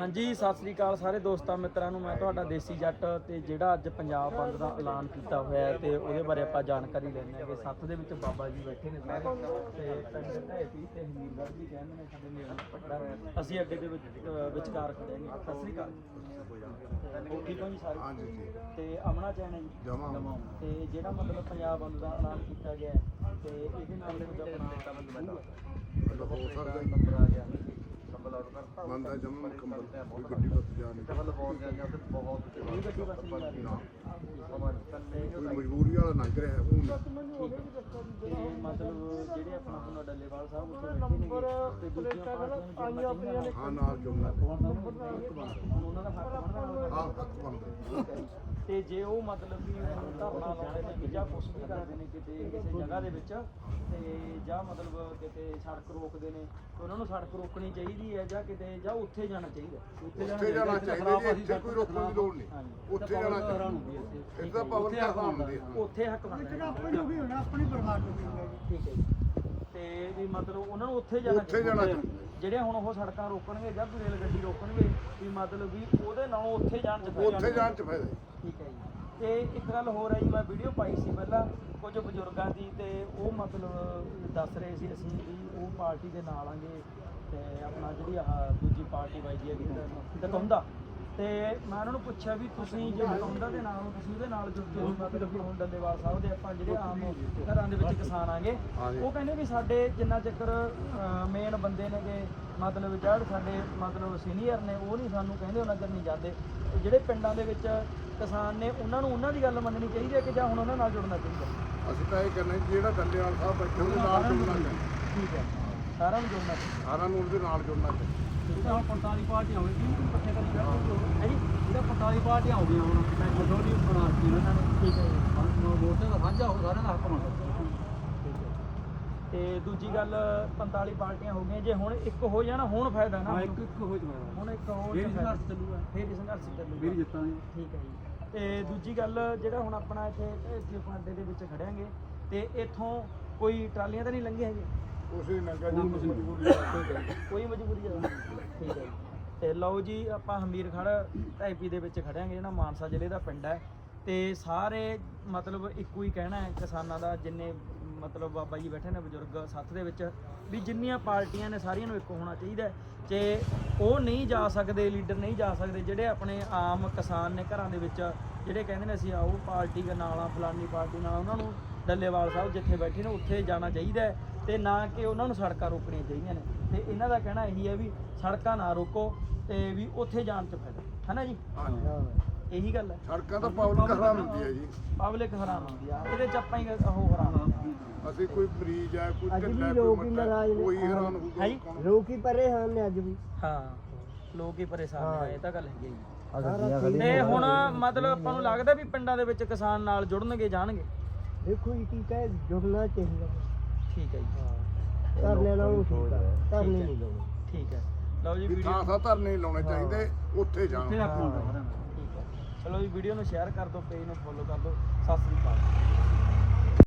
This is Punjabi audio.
ਹਾਂਜੀ ਸਤਿ ਸ੍ਰੀ ਅਕਾਲ ਸਾਰੇ ਦੋਸਤਾਂ ਮਿੱਤਰਾਂ ਨੂੰ। ਮੈਂ ਤੁਹਾਡਾ ਦੇਸੀ ਜੱਟ ਤੇ ਜਿਹੜਾ ਅੱਜ ਪੰਜਾਬ ਬੰਦ ਦਾ ਐਲਾਨ ਕੀਤਾ ਹੋਇਆ ਹੈ ਤੇ ਉਹਦੇ ਬਾਰੇ ਆਪਾਂ ਜਾਣਕਾਰੀ ਲੈਣੀ ਹੈ ਕਿ ਸੱਤ ਦੇ ਵਿੱਚ ਬਾਬਾ ਜੀ ਬੈਠੇ ਨੇ ਸਾਰੇ। ਤੇ ਪਿੰਡ ਢਾਈਪੀ ਤੇ ਹਮੀਰਗੜ੍ਹ ਵੀ ਕਹਿੰਦੇ ਨੇ ਸਾਡੇ ਨੇੜੇ ਅਸੀਂ ਅੱਗੇ ਦੇ ਵਿੱਚ ਵਿਚਕਾਰ ਖੜੇ ਸਤਿ ਸ੍ਰੀ ਅਕਾਲ ਹੋਰ ਠੀਕ ਹੋ ਜੀ ਸਾਰੇ? ਹਾਂਜੀ ਜੀ ਤੇ ਅਮਨਾ ਚੈਨ ਹੈ ਜੀ? ਜਮਾਂ। ਤੇ ਜਿਹੜਾ ਮਤਲਬ ਪੰਜਾਬ ਬੰਦ ਦਾ ਐਲਾਨ ਕੀਤਾ ਗਿਆ ਤੇ ਇਹਦੇ ਨਾਲ ਦੇ ਵਿੱਚ ਆਪਣਾ ਨੇਤਾ ਬੰਦ ਮਤਲਬ ਹੋ ਸਕਦਾ ਜੀ। ਨੰਬਰ ਆ ਗਿਆ ਬੰਦਾ ਜਮਾ ਮੁਕੰਮਲ ਕੋਈ ਗੱਡੀ ਬੱਸ ਜਾ ਨਹੀਂ ਇਹ ਗੱਡੀ ਬਸ ਨਹੀਂ ਆ ਰਹੀ ਨਾ। ਤੇ ਕੋਈ ਮਜਬੂਰੀ ਵਾਲਾ ਲੰਘ ਰਿਹਾ ਹੈ ਉਹ ਮਤਲਬ ਜਿਹੜੇ ਆਪਣਾ ਹੁਣ ਡੱਲੇਵਾਲ ਸਾਹਿਬ ਉੱਥੇ ਬੈਠੇ ਨੇ ਤੇ ਦੂਜੀਆਂ ਪਾਰਟੀਆਂ ਨੂੰ। ਜੁੜਨਾ ਚਾਹੀਦਾ ਹਾਂ ਨਾਲ ਜੁੜਨਾ। ਹੁਣ ਉਹਨਾਂ ਦਾ ਹੱਕ ਬਣਦਾ। ਹਾਂ ਹੱਕ ਬਣਦਾ ਤੇ ਜੇ ਉਹ ਮਤਲਬ ਵੀ ਹੁਣ ਧਰਨਾ ਲਾਉਂਦੇ ਨੇ ਜਾਂ ਕੁਛ ਵੀ ਕਰਦੇ ਨੇ ਕਿਤੇ ਕਿਸੇ ਜਗ੍ਹਾ ਦੇ ਵਿੱਚ ਤੇ ਜਾਂ ਮਤਲਬ ਕਿਤੇ ਸੜਕ ਰੋਕਦੇ ਨੇ ਉਹਨਾਂ ਨੂੰ ਸੜਕ ਰੋਕਣੀ ਚਾਹੀਦੀ ਹੈ ਜਾਂ ਕਿਤੇ ਜਾਂ ਉੱਥੇ ਜਾਣਾ ਚਾਹੀਦਾ। ਉੱਥੇ ਜਾਣਾ ਚਾਹੀਦਾ ਜੀ ਇੱਥੇ ਕੋਈ ਰੋਕਣ ਦੀ ਲੋੜ ਨਹੀਂ। ਉੱਥੇ ਜਾਣਾ ਚਾਹੀਦਾ। ਇਹਦਾ ਪਾਵਰ ਦਾ ਹੁੰਦੀ ਹੈ ਉੱਥੇ ਹੱਕ ਬਣਦਾ ਆਪਣੀ ਹੋ ਗਈ ਹੁਣ ਆਪਣੀ ਬਰਬਾਦ ਹੋ ਗਈ ਠੀਕ ਹੈ ਤੇ ਵੀ ਮਤਲਬ ਉਹਨਾਂ ਨੂੰ ਉੱਥੇ ਜਾਣਾ ਉੱਥੇ ਜਾਣਾ ਚਾਹੀਦਾ। ਜਿਹੜੇ ਹੁਣ ਉਹ ਸੜਕਾਂ ਰੋਕਣਗੇ ਜਾਂ ਰੇਲ ਗੱਡੀ ਰੋਕਣਗੇ ਵੀ ਮਤਲਬ ਵੀ ਉਹਦੇ ਨਾਲੋਂ ਉੱਥੇ ਜਾਣ ਚ ਫਾਇਦਾ। ਉੱਥੇ ਜਾਣ ਚ ਫਾਇਦਾ। ਠੀਕ ਹੈ ਜੀ। ਤੇ ਇੱਕ ਗੱਲ ਹੋਰ ਹੈ ਜੀ ਮੈਂ ਵੀਡੀਓ ਪਾਈ ਸੀ ਪਹਿਲਾਂ ਕੁਝ ਬਜ਼ੁਰਗਾਂ ਦੀ ਤੇ ਉਹ ਮਤਲਬ ਦੱਸ ਰਹੇ ਸੀ ਅਸੀਂ ਵੀ ਉਹ ਪਾਰਟੀ ਦੇ ਨਾਲ ਆਂਗੇ। ਤੇ ਆਪਣਾ ਜਿਹੜੀ ਆਹ ਦੂਜੀ ਪਾਰਟੀ ਵਾਈ ਹੈਗੀ ਦਕੌਂਦਾ ਤੇ ਮੈਂ ਉਹਨਾਂ ਨੂੰ ਪੁੱਛਿਆ ਵੀ ਤੁਸੀਂ ਜੇ ਦਕੌਂਦਾ ਦੇ ਨਾਲ ਤੁਸੀਂ ਉਹਦੇ ਨਾਲ ਜੁੜਦੇ ਹੋ ਮਤਲਬ ਕਿ ਹੁਣ ਡੱਲੇਵਾਲ ਸਾਹਿਬ ਦੇ ਆਪਾਂ ਜਿਹੜੇ ਆਮ ਘਰਾਂ ਦੇ ਵਿੱਚ ਕਿਸਾਨ ਆਂਗੇ। ਉਹ ਕਹਿੰਦੇ ਵੀ ਸਾਡੇ ਜਿੰਨਾ ਚੱਕਰ ਮੇਨ ਬੰਦੇ ਨੇਗੇ ਮਤਲਬ ਜੜ ਸਾਡੇ ਮਤਲਬ ਸੀਨੀਅਰ ਨੇ ਉਹ ਨਹੀਂ ਸਾਨੂੰ ਕਹਿੰਦੇ ਉਹਨਾਂ ਚਿਰ ਨਹੀਂ ਜਾਂਦੇ। ਜਿਹੜੇ ਪਿੰਡਾਂ ਦੇ ਵਿੱਚ ਕਿਸਾਨ ਨੇ ਉਹਨਾਂ ਨੂੰ ਉਹਨਾਂ ਦੀ ਗੱਲ ਮੰਨਣੀ ਚਾਹੀਦੀ ਹੈ ਕਿ ਜਾਂ ਹੁਣ ਉਹਨਾਂ ਨਾਲ ਜੁੜਨਾ ਚਾਹੀਦਾ। ਅਸੀਂ ਤਾਂ ਇਹ ਜੀ ਜਿਹੜਾ ਡੱਲੇਵਾਲ ਸਾਹਿਬ ਬੈਠੇ ਉਹਦੇ ਨਾਲ ਜੁੜਨਾ ਚਾਹੀਦਾ। ਠੀਕ ਹੈ। ਸਾਰਿਆਂ ਨੂੰ ਜੁੜਨਾ ਚਾਹੀਦਾ ਸਾਰਿਆਂ ਨੂੰ ਉਹਦੇ ਨਾਲ ਜੁੜਨਾ ਚਾਹੀਦਾ ਹੁਣ 45 ਪਾਰਟੀਆਂ ਹੋ ਗਈਆਂ ਕਿ ਇਕੱਠੇ ਕਰੀ ਬੈਠੇ ਹੈ? ਜੀ ਜਿਹੜਾ 45 ਪਾਰਟੀਆਂ ਹੋ ਗਈਆਂ ਹੁਣ ਮੈਂ ਮਜੋਰੀ ਬਣਾ ਦਿੱਤੀ ਉਹਨਾਂ ਨੇ। ਠੀਕ ਹੈ ਜੀ। ਹੁਣ ਵੋਟਾਂ ਦਾ ਸਾਂਝਾ ਹੋ ਸਾਰਿਆਂ ਦਾ ਹੱਕ ਬਣਦਾ। ਠੀਕ ਹੈ ਤੇ ਦੂਜੀ ਗੱਲ 45 ਪਾਰਟੀਆਂ ਹੋ ਗਈਆਂ ਜੇ ਹੁਣ ਇੱਕ ਹੋ ਜਾਣਾ ਹੁਣ ਫਾਇਦਾ ਨਾ। ਹਾਂ ਇੱਕ ਇੱਕ ਹੋ ਜਾਣਾ। ਹੁਣ ਇੱਕ ਹੋ ਫੇਰ ਤਾਂ ਸੰਘਰਸ਼। ਚੱਲੂਗਾ। ਫੇਰ ਹੀ ਸੰਘਰਸ਼ ਚੱਲੂਗਾ। ਮੇਰੀ ਜਿੱਤਾਂਗੇ ਠੀਕ ਹੈ ਜੀ। ਤੇ ਦੂਜੀ ਗੱਲ ਜਿਹੜਾ ਹੁਣ ਆਪਣਾ ਇੱਥੇ ਢੇਸੀ ਪਾਡੇ ਦੇ ਵਿੱਚ ਖੜਿਆਂਗੇ ਤੇ ਇੱਥੋਂ ਕੋਈ ਟਰਾਲੀਆਂ ਤਾਂ ਨਹੀਂ ਲੰਘੀਆਂ ਹੈਗੀਆਂ? ਉਸੇ ਨੰਗਾ ਜੀ। ਮਜਬੂਰੀ। ਕੋਈ ਮਜਬੂਰੀ ਹੈ ਠੀਕ ਹੈ ਜੀ ਤੇ ਲਓ ਜੀ ਆਪਾਂ ਹਮੀਰ ਖੜ ਢਾਈਪੀ ਦੇ ਵਿੱਚ ਖੜਿਆਂਗੇ ਜਿਹੜਾ ਮਾਨਸਾ ਜ਼ਿਲ੍ਹੇ ਦਾ ਪਿੰਡ ਹੈ ਤੇ ਸਾਰੇ ਮਤਲਬ ਇੱਕੋ ਹੀ ਕਹਿਣਾ ਹੈ ਕਿਸਾਨਾਂ ਦਾ ਜਿੰਨੇ ਮਤਲਬ ਬਾਬਾ ਜੀ ਬੈਠੇ ਨੇ ਬਜ਼ੁਰਗ ਸੱਥ ਦੇ ਵਿੱਚ ਵੀ ਜਿੰਨੀਆਂ ਪਾਰਟੀਆਂ ਨੇ ਸਾਰੀਆਂ ਨੂੰ ਇੱਕ ਹੋਣਾ ਚਾਹੀਦਾ ਹੈ। ਤੇ ਉਹ ਨਹੀਂ ਜਾ ਸਕਦੇ ਲੀਡਰ ਨਹੀਂ ਜਾ ਸਕਦੇ ਜਿਹੜੇ ਆਪਣੇ ਆਮ ਕਿਸਾਨ ਨੇ ਘਰਾਂ ਦੇ ਵਿੱਚ ਜਿਹੜੇ ਕਹਿੰਦੇ ਨੇ ਅਸੀਂ ਆਓ ਪਾਰਟੀ ਦੇ ਨਾਲ ਆ ਫਲਾਨੀ ਪਾਰਟੀ ਨਾਲ ਉਹਨਾਂ ਨੂੰ ਡੱਲੇਵਾਲ ਸਾਹਿਬ ਜਿੱਥੇ ਬੈਠੇ ਨੇ ਉੱਥੇ ਜਾਣਾ ਚਾਹੀਦਾ ਹੈ ਤੇ ਨਾ ਕਿ ਉਹਨਾਂ ਨੂੰ ਸੜਕਾਂ ਰੋਕਣੀਆਂ ਚਾਹੀਦੀਆਂ ਨੇ। ਤੇ ਇਹਨਾਂ ਦਾ ਕਹਿਣਾ ਇਹੀ ਹੈ ਵੀ ਸੜਕਾਂ ਨਾ ਰੋਕੋ ਤੇ ਵੀ ਉੱਥੇ ਜਾਣ ਚ ਫਾਇਦਾ। ਹੈ ਨਾ ਜੀ। ਇਹੀ ਗੱਲ ਹੈ। ਸੜਕਾਂ ਤਾਂ ਪਬਲਿਕ ਹੈਰਾਨ ਹੁੰਦੀ ਹੈ ਜੀ। ਪਬਲਿਕ ਹੈਰਾਨ ਹੁੰਦੀ ਆ। ਇਹਦੇ ਚ ਆਪਾਂ ਹੀ ਉਹ ਆ। ਅਸੀਂ ਕੋਈ ਮਰੀਜ਼ ਹੈ ਕੋਈ ਅੱਜ ਵੀ ਢਿੱਲਾ ਲੋਕ ਕੋਈ ਨਾਰਾਜ਼ ਨੇ। ਕੋਈ ਹੈਰਾਨ ਹੋਊਗਾ? ਲੋਕ ਹੀ ਪਰੇ ਹਨ ਨੇ ਅੱਜ ਵੀ। ਹਾਂ ਲੋਕ ਹੀ ਪਰੇਸ਼ਾਨ ਨੇ ਇਹ ਤਾਂ ਗੱਲ ਹੈਗੀ ਹੈ ਜੀ। ਤੇ ਹੁਣ ਮਤਲਬ ਆਪਾਂ ਨੂੰ ਲੱਗਦਾ ਵੀ ਪਿੰਡਾਂ ਦੇ ਵਿੱਚ ਕਿਸਾਨ ਨਾਲ ਜੁੜਨਗੇ ਜਾਣਗੇ? ਦੇਖੋ ਜੀ ਕੀ ਕਹੇ ਜੁੜਨਾ ਚਾਹੀਦਾ। ਠੀਕ ਹੈ ਜੀ। ਧਰਨੇ ਨਾਲੋਂ ਠੀਕ ਆ। ਧਰਨੇ ਨਹੀਂ ਲਾਉਣੇ। ਠੀਕ ਹੈ। ਲਓ ਜੀ ਵੀ ਵੀਡੀਓ ਥਾਂ ਥਾਂ ਧਰਨੇ ਲਾਉਣੇ ਚਾਹੀਦੇ। ਉੱਥੇ ਜਾਣ। ਉੱਥੇ ਹੱਕ ਬਣਦਾ ਸਾਰਿਆਂ ਦਾ ਠੀਕ ਹੈ। ਚਲੋ ਜੀ ਵੀਡੀਓ ਨੂੰ ਸ਼ੇਅਰ ਕਰ ਦਿਓ ਪੇਜ ਨੂੰ ਫੋਲੋ ਕਰ ਦਿਓ। ਸਤਿ ਸ੍ਰੀ ਅਕਾਲ।